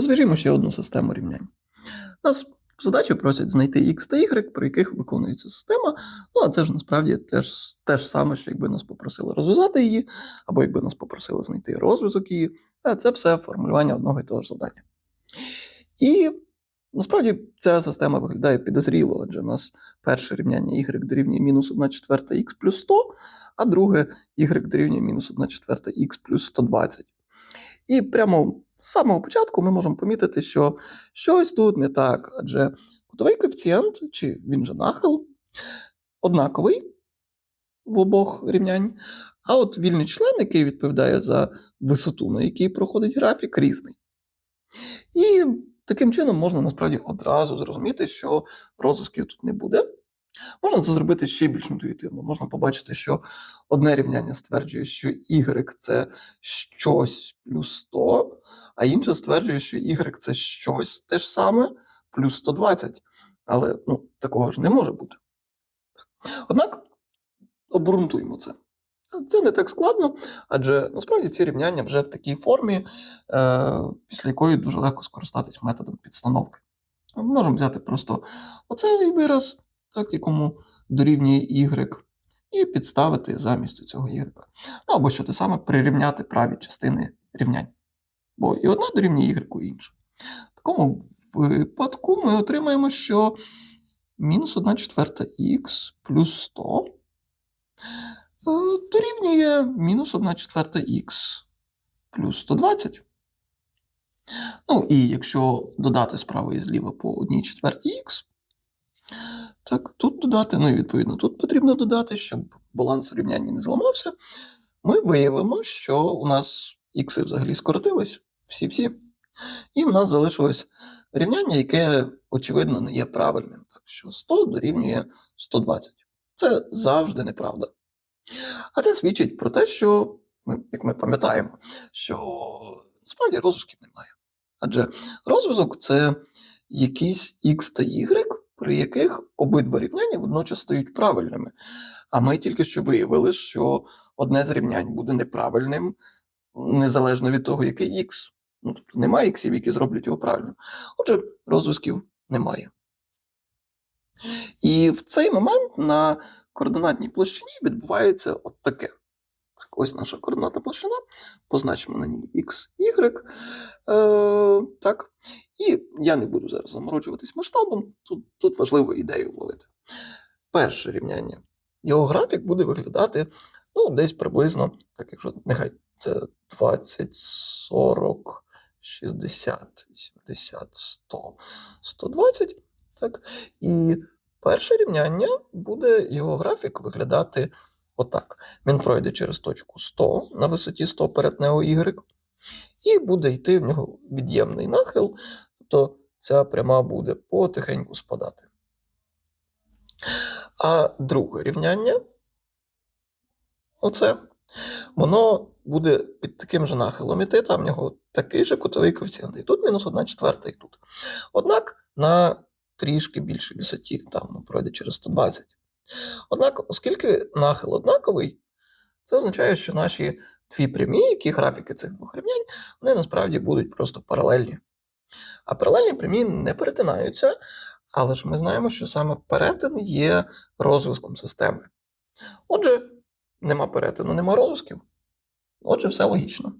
Розв'яжімо ще одну систему рівнянь. Нас задачі просять знайти x та y, при яких виконується система. Ну, а це ж насправді теж те ж саме, що якби нас попросили розв'язати її, або якби нас попросили знайти розв'язок її. А це все формулювання одного і того ж завдання. І насправді ця система виглядає підозріло, адже в нас перше рівняння y дорівнює мінус 1 четверта х плюс 100, а друге y дорівнює мінус 1 четверта х плюс 120. І прямо з самого початку ми можемо помітити, що щось тут не так, адже кутовий коефіцієнт, чи він же нахил, однаковий в обох рівнянь, а от вільний член, який відповідає за висоту, на якій проходить графік, різний. І таким чином можна насправді одразу зрозуміти, що розв'язків тут не буде. Можна це зробити ще більш інтуїтивно. Можна побачити, що одне рівняння стверджує, що y це щось плюс 100, а інше стверджує, що y це щось те ж саме плюс 120. Але ну, такого ж не може бути. Однак обґрунтуємо це. Це не так складно, адже насправді ці рівняння вже в такій формі, е, після якої дуже легко скористатись методом підстановки. Ми можемо взяти просто оцей вираз, так, якому дорівнює y, і підставити замість цього y. Ну або що те саме прирівняти праві частини рівнянь. Бо і одна дорівнює y, і інша. В такому випадку ми отримаємо, що мінус 1 четверта х плюс 100 е, дорівнює мінус 1 четверта х плюс 120. Ну, і якщо додати справа і зліва по 1 четвертій х, так, тут додати, ну і відповідно, тут потрібно додати, щоб баланс рівняння не зламався. Ми виявимо, що у нас ікси взагалі скоротились, всі-всі. І в нас залишилось рівняння, яке, очевидно, не є правильним. Так що 100 дорівнює 120. Це завжди неправда. А це свідчить про те, що, як ми пам'ятаємо, що насправді розв'язків немає. Адже розв'язок це якісь x та y, при яких обидва рівняння водночас стають правильними. А ми тільки що виявили, що одне з рівнянь буде неправильним, незалежно від того, який х. Ну, тобто немає іксів, які зроблять його правильним. Отже, розв'язків немає. І в цей момент на координатній площині відбувається от таке. Так, ось наша координатна площина. Позначимо на ній x, y. Е, так. І я не буду зараз заморочуватись масштабом, тут, тут важливо ідею вловити. Перше рівняння. Його графік буде виглядати ну, десь приблизно, так якщо нехай це 20, 40, 60, 80, 100, 120. Так? І перше рівняння буде його графік виглядати отак. Він пройде через точку 100 на висоті 100 перетне Y, і буде йти в нього від'ємний нахил, тобто ця пряма буде потихеньку спадати. А друге рівняння оце, воно буде під таким же нахилом іти, там в нього такий же кутовий коефіцієнт. І тут мінус 1 четверта, і тут. Однак на трішки більшій висоті, там ну, пройде через 120. Однак, оскільки нахил однаковий, це означає, що наші дві прямі, які графіки цих двох рівнянь, вони насправді будуть просто паралельні. А паралельні прямі не перетинаються, але ж ми знаємо, що саме перетин є розв'язком системи. Отже, нема перетину, нема розв'язків. Отже, все логічно.